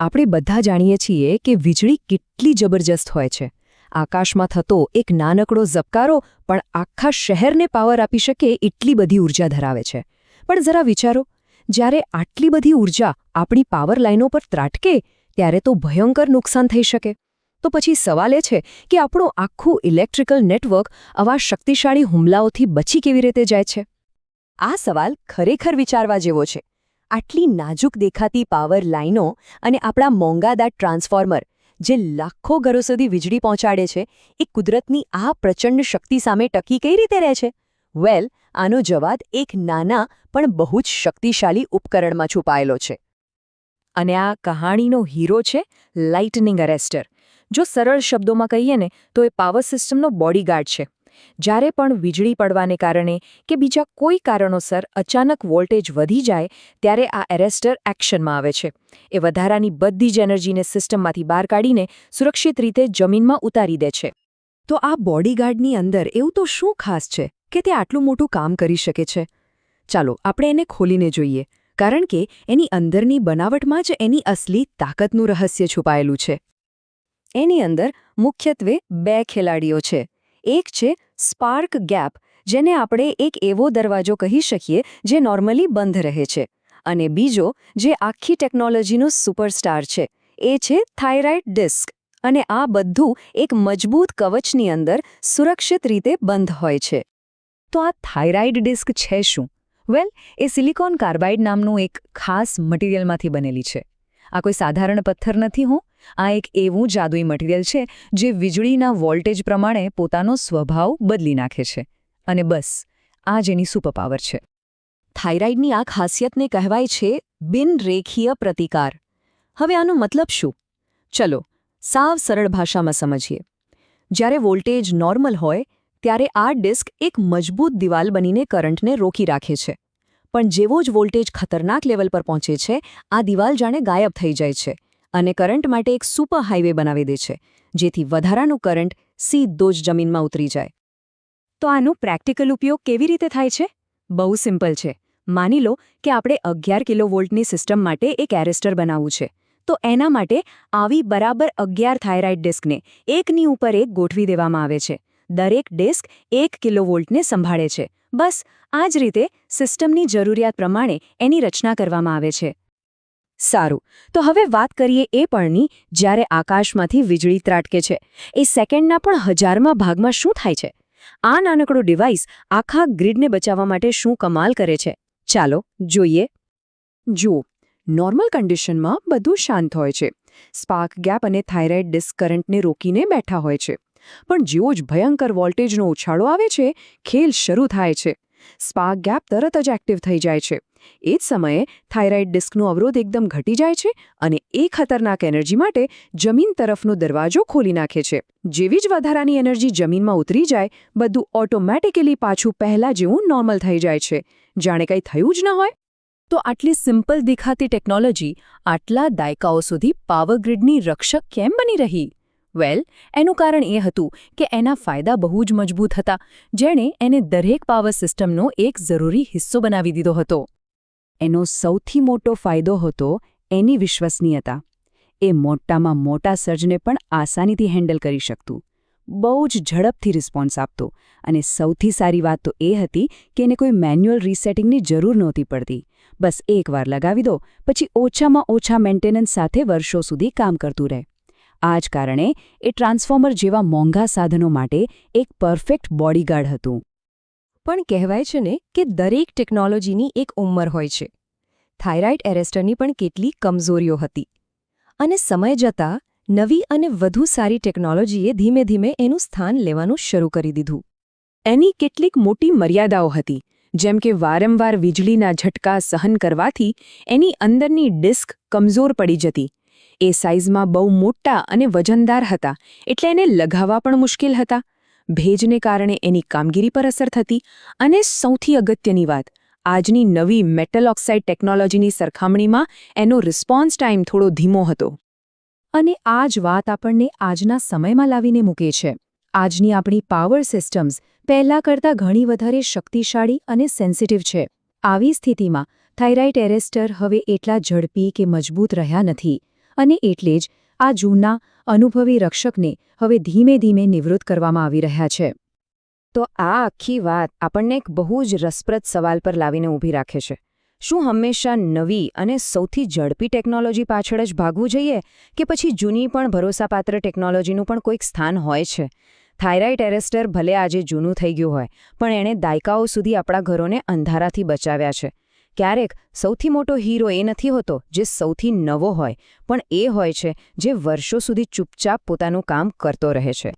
આપણે બધા જાણીએ છીએ કે વીજળી કેટલી જબરજસ્ત હોય છે. આકાશમાં થતો એક નાનકડો ઝબકારો પણ આખા શહેરને પાવર આપી શકે એટલી બધી ઊર્જા ધરાવે છે. પણ જરા વિચારો, જ્યારે આટલી બધી ઊર્જા આપણી પાવર લાઇનો પર ત્રાટકે, ત્યારે તો ભયંકર નુકસાન થઈ શકે. તો પછી સવાલ એ છે કે આપણું આખું ઇલેક્ટ્રિકલ નેટવર્ક આવા શક્તિશાળી હુમલાઓથી બચી કેવી રીતે જાય છે? આ સવાલ ખરેખર વિચારવા જેવો છે. આટલી નાજુક દેખાતી પાવર લાઇનો અને આપણા મોંઘાદાટ ટ્રાન્સફોર્મર જે લાખો ઘરો સુધી વીજળી પહોંચાડે છે, એ કુદરતની આ પ્રચંડ શક્તિ સામે ટકી કઈ રીતે રહે છે? વેલ આનો જવાબ એક નાના પણ બહુ જ શક્તિશાળી ઉપકરણમાં છુપાયેલો છે. અને આ કહાણીનો હીરો છે લાઇટનિંગ અરેસ્ટર જો સરળ શબ્દોમાં કહીએ ને, તો એ પાવર સિસ્ટમનો બોડીગાર્ડ છે. જ્યારે પણ વીજળી પડવાને કારણે કે બીજા કોઈ કારણોસર અચાનક વોલ્ટેજ વધી જાય, ત્યારે આ એરેસ્ટર એક્શનમાં આવે છે. એ વધારાની બધી જ એનર્જીને સિસ્ટમમાંથી બહાર કાઢીને સુરક્ષિત રીતે જમીનમાં ઉતારી દે છે. તો આ બોડીગાર્ડની અંદર એવું તો શું ખાસ છે કે તે આટલું મોટું કામ કરી શકે છે? ચાલો, આપણે એને ખોલીને જોઈએ. કારણ કે એની અંદરની બનાવટમાં જ એની અસલી તાકાતનું રહસ્ય છુપાયેલું છે. એની અંદર મુખ્યત્વે બે ખેલાડીઓ છે. એક છે સ્પાર્ક ગેપ, જેને આપણે એક એવો દરવાજો કહી શકીએ જે નોર્મલી બંધ રહે છે. અને બીજો, જે આખી ટેકનોલોજીનો સુપરસ્ટાર છે, એ છે થાઇરાઇડ ડિસ્ક. અને આ બધું એક મજબૂત કવચની અંદર સુરક્ષિત રીતે બંધ હોય છે. તો આ થાઇરાઇડ ડિસ્ક છે શું? વેલ, એ સિલિકોન કાર્બાઇડ નામનું એક ખાસ મટીરિયલમાંથી બનેલી છે. આ કોઈ સાધારણ પથ્થર નથી, હું. આ એક એવું જાદુઈ મટીરિયલ છે જે વીજળીના વોલ્ટેજ પ્રમાણે પોતાનો સ્વભાવ બદલી નાખે છે. અને બસ, આ જ એની સુપરપાવર છે. થાઇરાઇડની આ ખાસિયતને કહેવાય છે બિનરેખીય પ્રતિકાર. હવે આનો મતલબ શું? ચલો, સાવ સરળ ભાષામાં સમજીએ. જ્યારે વોલ્ટેજ નોર્મલ હોય, ત્યારે આ ડિસ્ક એક મજબૂત દિવાલ બનીને કરંટને રોકી રાખે છે. પણ જેવો જ વોલ્ટેજ ખતરનાક લેવલ પર પહોંચે છે, આ દિવાલ જાણે ગાયબ થઈ જાય છે. અને કરંટ માટે એક સુપર હાઇવે બનાવી દે છે, જેથી વધારાનું કરંટ સીધો જ જમીનમાં ઉતરી જાય. તો આનો પ્રેક્ટિકલ ઉપયોગ કેવી રીતે થાય છે? બહુ સિમ્પલ છે. માની લો કે આપણે અગિયાર કિલો વોલ્ટની સિસ્ટમ માટે એક એરેસ્ટર બનાવવું છે. તો એના માટે આવી બરાબર અગિયાર થાઇરાઇડ ડિસ્કને એકની ઉપર એક ગોઠવી દેવામાં આવે છે. દરેક ડિસ્ક એક કિલો વોલ્ટને સંભાળે છે. બસ, આ જ રીતે સિસ્ટમની જરૂરિયાત પ્રમાણે એની રચના કરવામાં આવે છે. સારું. તો હવે વાત કરીએ એ પણની જ્યારે આકાશમાંથી વીજળી ત્રાટકે છે. એ સેકન્ડના પણ હજારમાં ભાગમાં શું થાય છે? આ નાનકડો ડિવાઇસ આખા ગ્રીડને બચાવવા માટે શું કમાલ કરે છે? ચાલો જોઈએ. જુઓ, નોર્મલ કન્ડિશનમાં બધું શાંત હોય છે. સ્પાર્ક ગેપ અને થાઇરોઇડ ડિસ્ક કરંટને રોકીને બેઠા હોય છે. પણ જેવો જ ભયંકર વોલ્ટેજનો ઉછાળો આવે છે, ખેલ શરૂ થાય છે. સ્પાર્ક ગેપ તરત જ એક્ટિવ થઈ જાય છે. એ જ સમયે થાઇરોઇડ ડિસ્કનો અવરોધ એકદમ ઘટી જાય છે અને એ ખતરનાક એનર્જી માટે જમીન તરફનો દરવાજો ખોલી નાખે છે. જેવી જ વધારાની એનર્જી જમીનમાં ઉતરી જાય, બધું ઓટોમેટિકલી પાછું પહેલાં જેવું નોર્મલ થઈ જાય છે. જાણે કંઈ થયું જ ન હોય. તો આટલી સિમ્પલ દેખાતી ટેકનોલોજી આટલા દાયકાઓ સુધી પાવર ગ્રીડની રક્ષક કેમ બની રહી? વેલ, એનું કારણ એ હતું કે એના ફાયદા બહુ જ મજબૂત હતા, જેણે એને દરેક પાવર સિસ્ટમનો એક જરૂરી હિસ્સો બનાવી દીધો હતો. એનો સૌથી મોટો ફાયદો હતો એની વિશ્વસનીયતા. એ મોટામાં મોટા સર્જને પણ આસાનીથી હેન્ડલ કરી શકતું. બહુ જ ઝડપથી રિસ્પોન્સ આપતો અને સૌથી સારી વાત તો એ હતી કે એને કોઈ મેન્યુઅલ રીસેટિંગની જરૂર નહોતી પડતી. બસ એકવાર લગાવી દો, પછી ઓછામાં ઓછા મેન્ટેનન્સ સાથે વર્ષો સુધી કામ કરતું રહે. આ જ કારણે એ ટ્રાન્સફોર્મર જેવા મોંઘા સાધનો માટે એક પરફેક્ટ બોડીગાર્ડ હતું. પણ કહેવાય છે ને કે દરેક ટેકનોલોજીની એક ઉંમર હોય છે. થાઇરાઇડ એરેસ્ટરની પણ કેટલી કમજોરીઓ હતી. અને સમય જતાં નવી અને વધુ સારી ટેકનોલોજીએ ધીમે ધીમે એનું સ્થાન લેવાનું શરૂ કરી દીધું. એની કેટલીક મોટી મર્યાદાઓ હતી, જેમ કે વારંવાર વીજળીના ઝટકા સહન કરવાથી એની અંદરની ડિસ્ક કમજોર પડી જતી. એ સાઇઝમાં બહુ મોટા અને વજનદાર હતા, એટલે એને લગાવવા પણ મુશ્કેલ હતા. ભેજને કારણે એની કામગીરી પર અસર થતી અને સૌથી અગત્યની વાત, આજની નવી મેટલ ઓક્સાઇડ ટેકનોલોજીની સરખામણીમાં એનો રિસ્પોન્સ ટાઈમ થોડો ધીમો હતો. અને આ જ વાત આપણને આજના સમયમાં લાવીને મૂકે છે. આજની આપણી પાવર સિસ્ટમ્સ પહેલાં કરતાં ઘણી વધારે શક્તિશાળી અને સેન્સિટિવ છે. આવી સ્થિતિમાં થાઇરાઇડ એરેસ્ટર હવે એટલા ઝડપી કે મજબૂત રહ્યા નથી. અને એટલે જ આ જૂના અનુભવી રક્ષકને હવે ધીમે ધીમે નિવૃત્ત કરવામાં આવી રહ્યા છે. તો આ આખી વાત આપણને એક બહુ જ રસપ્રદ સવાલ પર લાવીને ઊભી રાખે છે. શું હંમેશા નવી અને સૌથી ઝડપી ટેકનોલોજી પાછળ જ ભાગવું જોઈએ કે પછી જૂની પણ ભરોસાપાત્ર ટેકનોલોજીનું પણ કોઈક સ્થાન હોય છે? થાઇરાઇડ એરેસ્ટર ભલે આજે જૂનું થઈ ગયું હોય, પણ એણે દાયકાઓ સુધી આપણા ઘરોને અંધારાથી બચાવ્યા છે. ક્યારેક સૌથી મોટો હીરો એ નથી હોતો, જે સૌથી નવો હોય. પણ એ હોય છે, જે વર્ષો સુધી ચૂપચાપ પોતાનું કામ કરતો રહે છે.